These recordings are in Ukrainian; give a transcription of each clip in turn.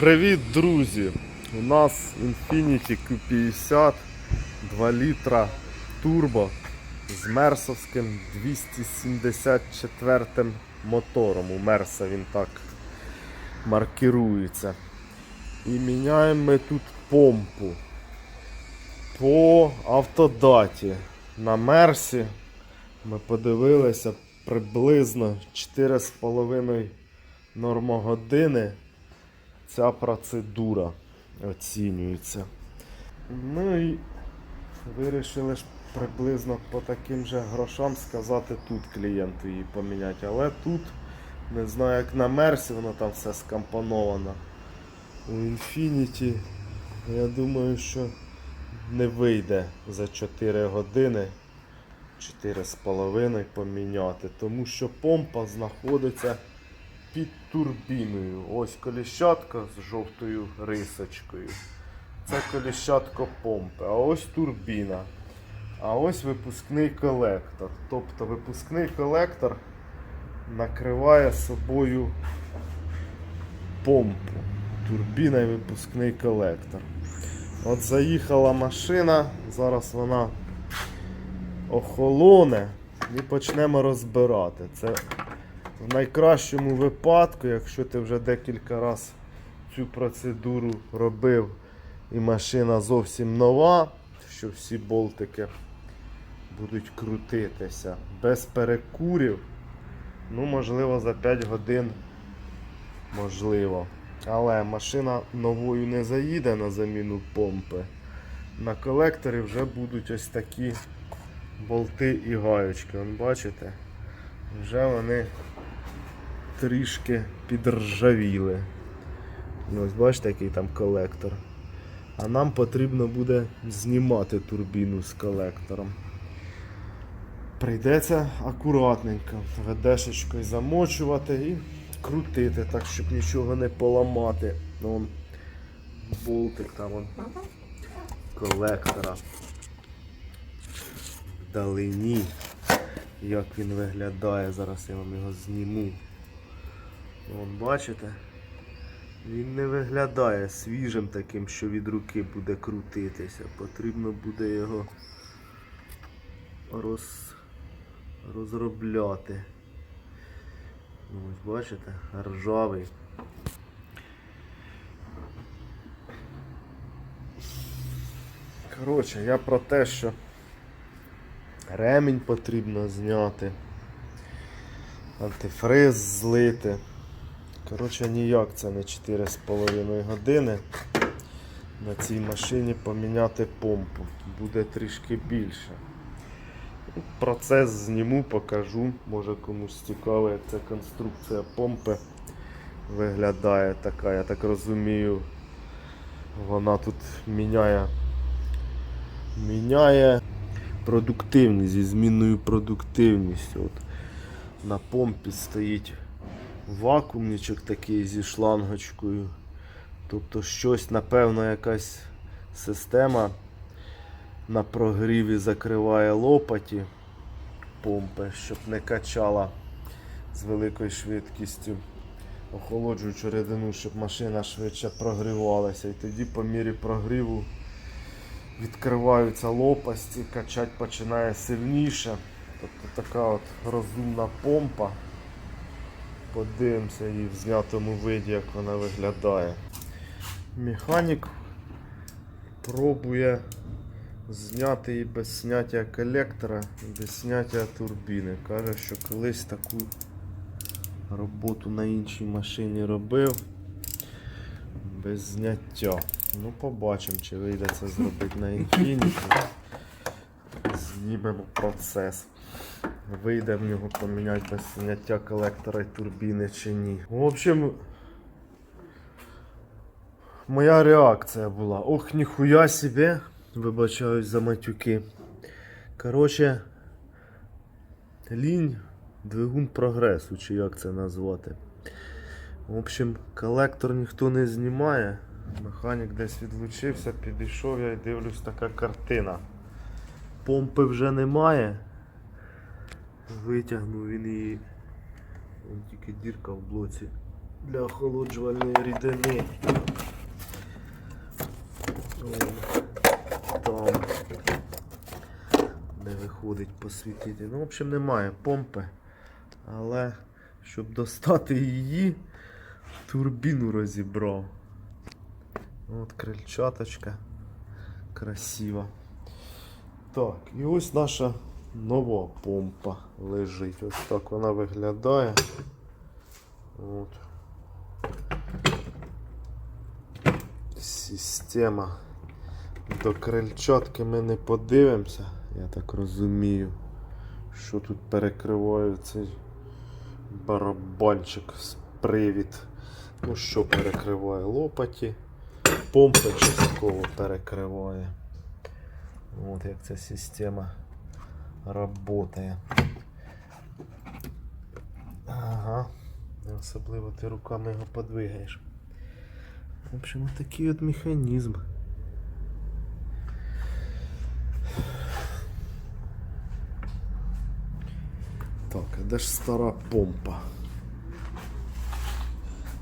Привіт, друзі! У нас Infiniti Q50 2 літра турбо з мерсовським 274 мотором. У Мерса він так маркірується. І міняємо ми тут помпу по автодаті. На Мерсі ми подивилися приблизно 4,5 нормогодини ця процедура оцінюється. Ну і вирішили ж приблизно по таким же грошам сказати тут клієнту її поміняти. Але тут, не знаю, як на Мерсі, воно там все скомпоновано. У Infinity, я думаю, що не вийде за 4 години. 4,5 поміняти, тому що помпа знаходиться під турбіною. Ось коліщатка з жовтою рисочкою. Це коліщатко помпи, а ось турбіна. А ось випускний колектор. Тобто випускний колектор накриває собою помпу. Турбіна і випускний колектор. От заїхала машина, зараз вона охолоне і почнемо розбирати. Це в найкращому випадку, якщо ти вже декілька разів цю процедуру робив і машина зовсім нова, що всі болтики будуть крутитися без перекурів, ну, можливо, за 5 годин можливо. Але машина новою не заїде на заміну помпи. На колекторі вже будуть ось такі болти і гаючки. Вон бачите? Вже вони трішки підржавіли. Ось бачите, який там колектор. А нам потрібно буде знімати турбіну з колектором. Прийдеться акуратненько ведешечкою замочувати і крутити, так, щоб нічого не поламати. Ну, Вон болтик там вон, колектора вдалині. Як він виглядає, зараз я вам його зніму. Вон бачите? Він не виглядає свіжим таким, що від руки буде крутитися. Потрібно буде його роз... розробляти. Ну, Ось бачите, ржавий. Коротше, я про те, що ремінь потрібно зняти, антифриз злити. Коротше, ніяк це не 4,5 години. На цій машині поміняти помпу. Буде трішки більше. Процес зніму, покажу. Може комусь цікаво, як ця конструкція помпи виглядає така, я так розумію. Вона тут міняє, міняє продуктивність зі змінною продуктивністю. От на помпі стоїть вакуумничок такий зі шлангочкою. Тобто щось, напевно, якась система на прогріві закриває лопаті помпи, щоб не качала з великою швидкістю охолоджуючу рідину, щоб машина швидше прогрівалася. І тоді по мірі прогріву відкриваються лопасті, качать починає сильніше. Тобто така от розумна помпа. Подивимося її в знятому виді, як вона виглядає. Механік пробує зняти її без зняття колектора, без зняття турбіни. Каже, що колись таку роботу на іншій машині робив без зняття. Ну, побачимо, чи вийде це зробити на Infiniti. Знімемо процес. Вийде в нього поміняти без зняття колектора і турбіни чи ні. В общем, моя реакція була. Ох, ніхуя себе. Вибачаюсь за матюки. Коротше, лінь, двигун прогресу, чи як це назвати. В общем, колектор ніхто не знімає. Механік десь відлучився, підійшов я і дивлюсь така картина. Помпи вже немає. Витягнув він її. Вон тільки дірка в блоці для охолоджувальної рідини. Там не виходить посвітити. Ну, в общем, немає помпи. Але щоб достати її, турбіну розібрав. От крильчаточка. Красива. Так, і ось наша нова помпа лежить. Ось так вона виглядає. От. Система. До крильчатки ми не подивимося, я так розумію, що тут перекриває цей барабанчик з привід. Ну що перекриває лопаті, помпа частково перекриває. От як ця система працює. Ага. Особливо ти руками його подвигаєш. В общем, такий от механізм. Так, а де ж стара помпа?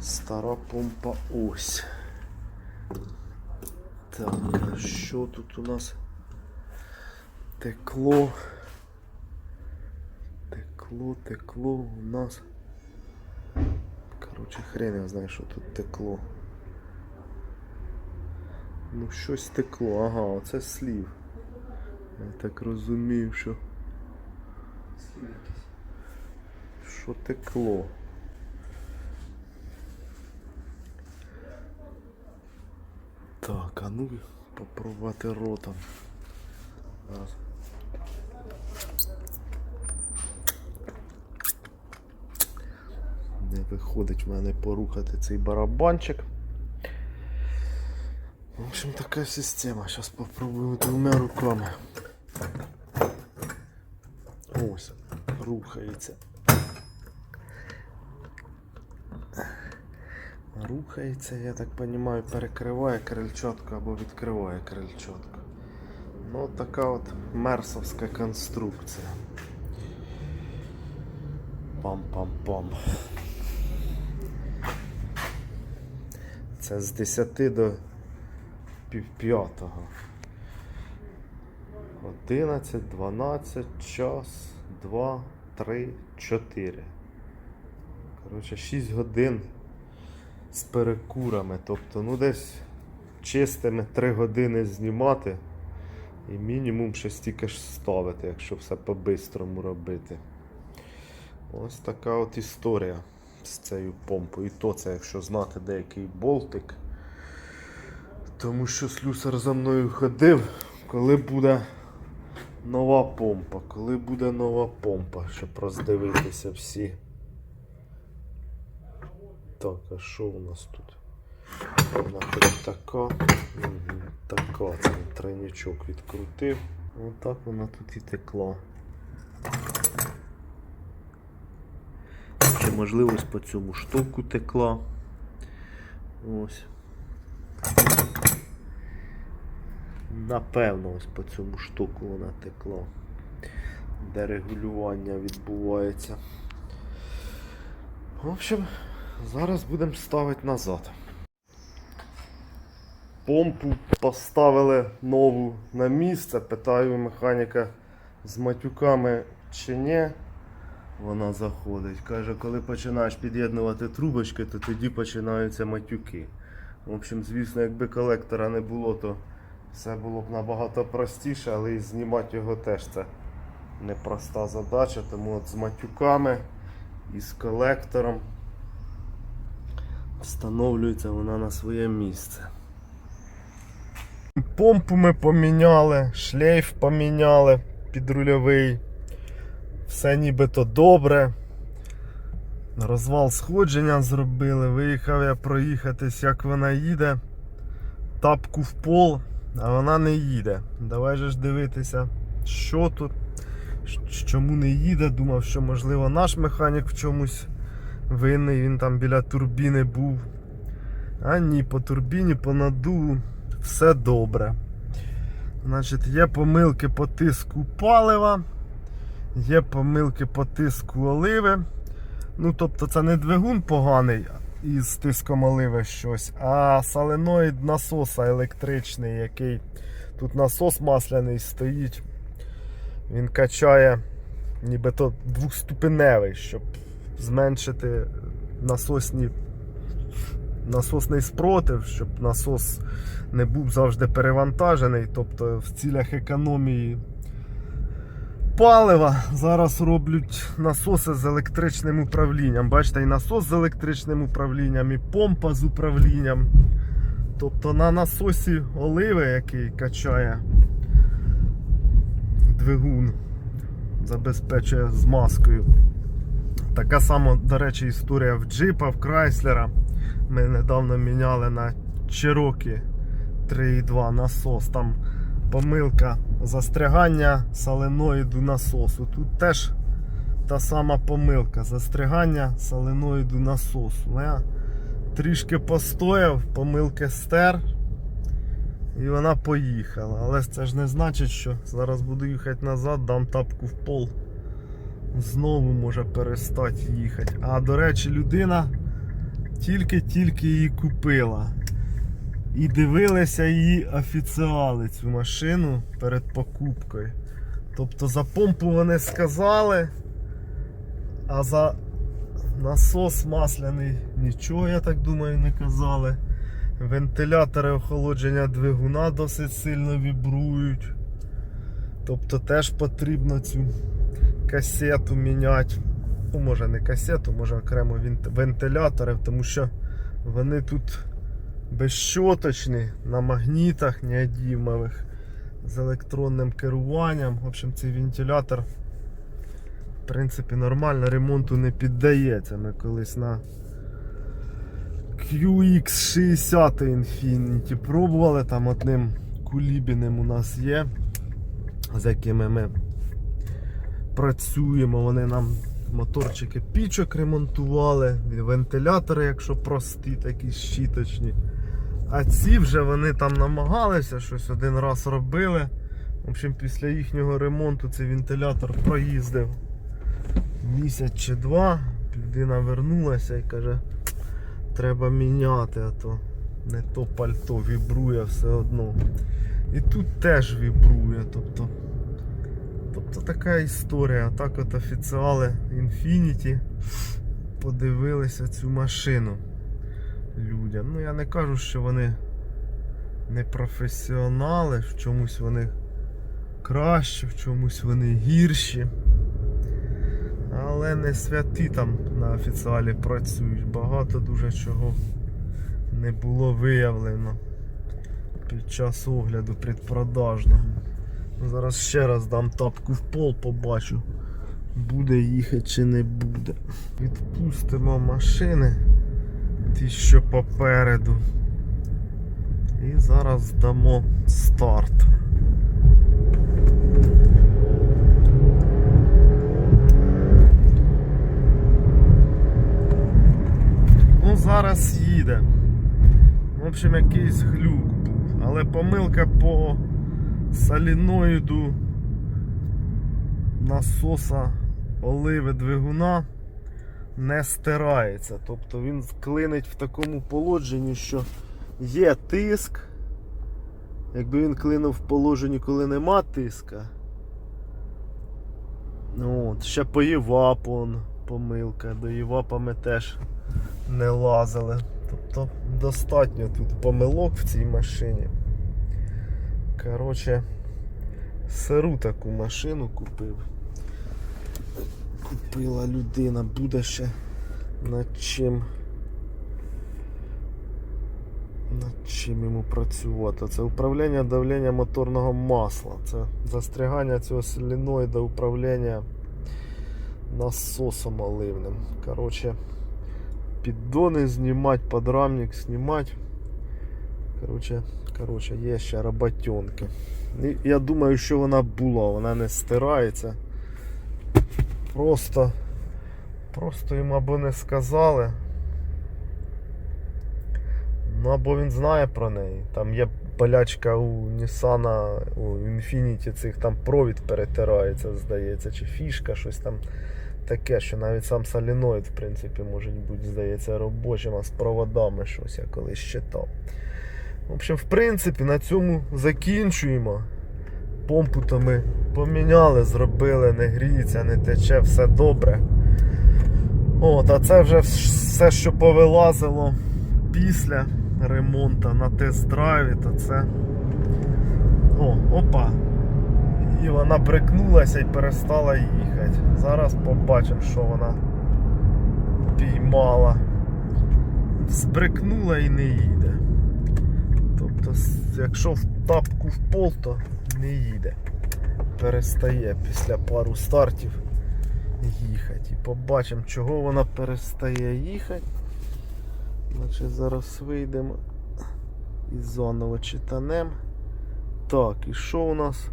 Стара помпа ось. Так, що тут у нас? Текло. Текло, текло у нас. Короче, хрен я знаю, що тут текло. Ну, щось текло, ага, оце слів. Я так розумію, що. Що текло. Так, а ну попробувати ротом. Раз. Не виходить в мене порухати цей барабанчик. В общем, така система. Зараз попробую двома руками. Ось, рухається. Рухається, я так розумію, перекриває крильчатку або відкриває крильчатку. Ну, така от мерсовська конструкція. Пам-пам-пам. Це з 10 до півп'ятого. 11, 12, час, 2, 3, 4. Коротше, 6 годин з перекурами. Тобто, ну десь чистими 3 години знімати і мінімум ще стільки ж ставити, якщо все по-бистрому робити. Ось така от історія з цією помпою. І то це, якщо знати деякий болтик. Тому що слюсар за мною ходив, коли буде нова помпа, коли буде нова помпа, щоб роздивитися всі. Так, а що у нас тут? Вона така. Така. Це тройничок відкрутив. Отак вона тут і текла. Чи можливо по цьому штоку текла. Ось. Напевно, ось по цьому штуку вона текла, де регулювання відбувається. В общем, зараз будемо ставити назад. Помпу поставили нову на місце. Питаю механіка з матюками чи ні. Вона заходить. Каже, коли починаєш під'єднувати трубочки, то тоді починаються матюки. В общем, звісно, якби колектора не було, то все було б набагато простіше, але і знімати його теж це непроста задача. Тому от з матюками і з колектором встановлюється вона на своє місце. Помпу ми поміняли, шлейф поміняли підрульовий. Все нібито добре. Розвал сходження зробили. Виїхав я проїхатись, як вона їде. Тапку в пол, а вона не їде. Давай же ж дивитися, що тут, чому не їде. Думав, що можливо наш механік в чомусь винний, він там біля турбіни був. А ні, по турбіні, по надуву все добре. Значить, є помилки по тиску палива, є помилки по тиску оливи. Ну, тобто це не двигун поганий, із тиском оливи щось. А соленоїд насоса електричний, який тут насос масляний стоїть. Він качає нібито двохступеневий, щоб зменшити насосні, насосний спротив, щоб насос не був завжди перевантажений. Тобто в цілях економії палива зараз роблять насоси з електричним управлінням. Бачите, і насос з електричним управлінням, і помпа з управлінням. Тобто на насосі оливи, який качає двигун, забезпечує змазкою. Така сама, до речі, історія в джипа, в Крайслера. Ми недавно міняли на Cherokee 3.2 насос. Там помилка застрягання соленоїду насосу. Тут теж та сама помилка застрягання соленоїду насосу. Ну, Я трішки постояв, помилки стер. І вона поїхала. Але це ж не значить, що зараз буду їхати назад, дам тапку в пол. Знову може перестати їхати. А до речі, людина тільки-тільки її купила. І дивилися її офіціали цю машину перед покупкою. Тобто за помпу вони сказали, а за насос масляний нічого, я так думаю, не казали. Вентилятори охолодження двигуна досить сильно вібрують. Тобто теж потрібно цю касету міняти. Ну, може не касету, може окремо вентилятори, тому що вони тут безщоточні на магнітах неодімових з електронним керуванням. В общем, цей вентилятор в принципі нормально ремонту не піддається. Ми колись на QX60 Infinity пробували, там одним кулібіним у нас є, з якими ми працюємо. Вони нам моторчики пічок ремонтували, вентилятори, якщо прості, такі щіточні. А ці вже вони там намагалися, щось один раз робили. В общем, після їхнього ремонту цей вентилятор проїздив місяць чи два. Людина вернулася і каже, треба міняти, а то не то пальто вібрує все одно. І тут теж вібрує. Тобто, тобто така історія. Так от офіціали Infinity подивилися цю машину людям. Ну я не кажу, що вони не професіонали, в чомусь вони краще, в чомусь вони гірші. Але не святі там на офіціалі працюють. Багато дуже чого не було виявлено під час огляду предпродажного. Ну, Зараз ще раз дам тапку в пол, побачу, буде їхати чи не буде. Відпустимо машини, ті, що попереду. І зараз дамо старт. Ну, зараз їде. В общем, якийсь глюк був. Але помилка по соліноїду насоса оливи двигуна не стирається. Тобто він клинить в такому положенні, що є тиск. Якби він клинув в положенні, коли нема тиска. Ну, от, ще по євапу помилка. До євапа ми теж не лазили. Тобто достатньо тут помилок в цій машині. Коротше, сиру таку машину купив. Купила людина, буде ще над чим. Над чим йому працювати? Це управління давлення моторного масла. Це застрягання цього соліноїда, управління насосом оливним. Коротше, піддони знімати, подрамник знімати. Коротше, коротше, є ще роботенки. Я думаю, що вона була, вона не стирається. Просто, просто їм або не сказали. Ну або він знає про неї. Там є болячка у Nissan, у Infiniti цих там провід перетирається, здається, чи фішка, щось там таке, що навіть сам соліноїд, в принципі, може бути, здається, робочим, а з проводами щось я колись читав. В общем, в принципі, на цьому закінчуємо. Помпу то ми поміняли, зробили, не гріється, не тече, все добре. От, а це вже все, що повилазило після ремонту на тест-драйві, то це. О, опа! І вона брикнулася і перестала їхати. Зараз побачимо, що вона піймала. Збрикнула і не їде. Тобто, якщо в тапку в пол, то не їде. Перестає після пару стартів їхати. І побачимо, чого вона перестає їхати. Значить, зараз вийдемо і заново читанемо. Так, і що у нас?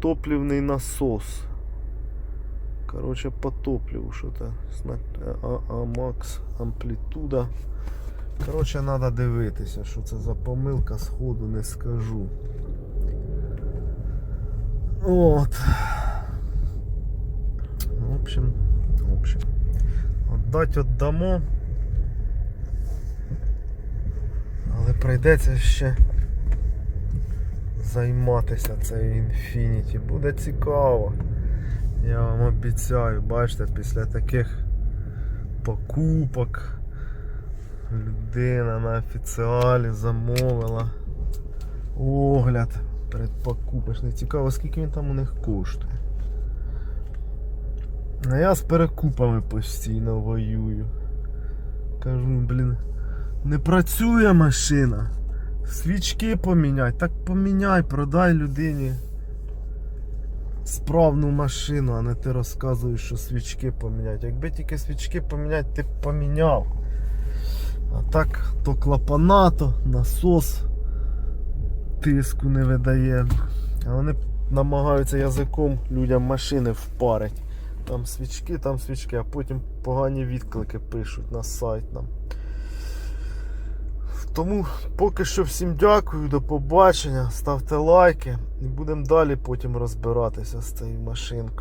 Топливний насос. Короче, по топливу что-то. Амакс, амплітуда. Короче, треба дивитися, що це за помилка, сходу не скажу. От. В общем, в общем. Отдать отдамо. Але прийдеться ще займатися цією Infinity. Буде цікаво. Я вам обіцяю, бачите, після таких покупок людина на офіціалі замовила огляд передпокупочний. Цікаво, скільки він там у них коштує. А я з перекупами постійно воюю. Кажу, блін, не працює машина. Свічки поміняй. Так поміняй, продай людині справну машину, а не ти розказуєш, що свічки поміняти. Якби тільки свічки поміняти, ти б поміняв. А так, то клапана, то насос тиску не видає. Вони намагаються язиком людям машини впарити. Там свічки, там свічки, а потім погані відклики пишуть на сайт нам. Тому поки що всім дякую, до побачення, ставте лайки і будемо далі потім розбиратися з цією машинкою.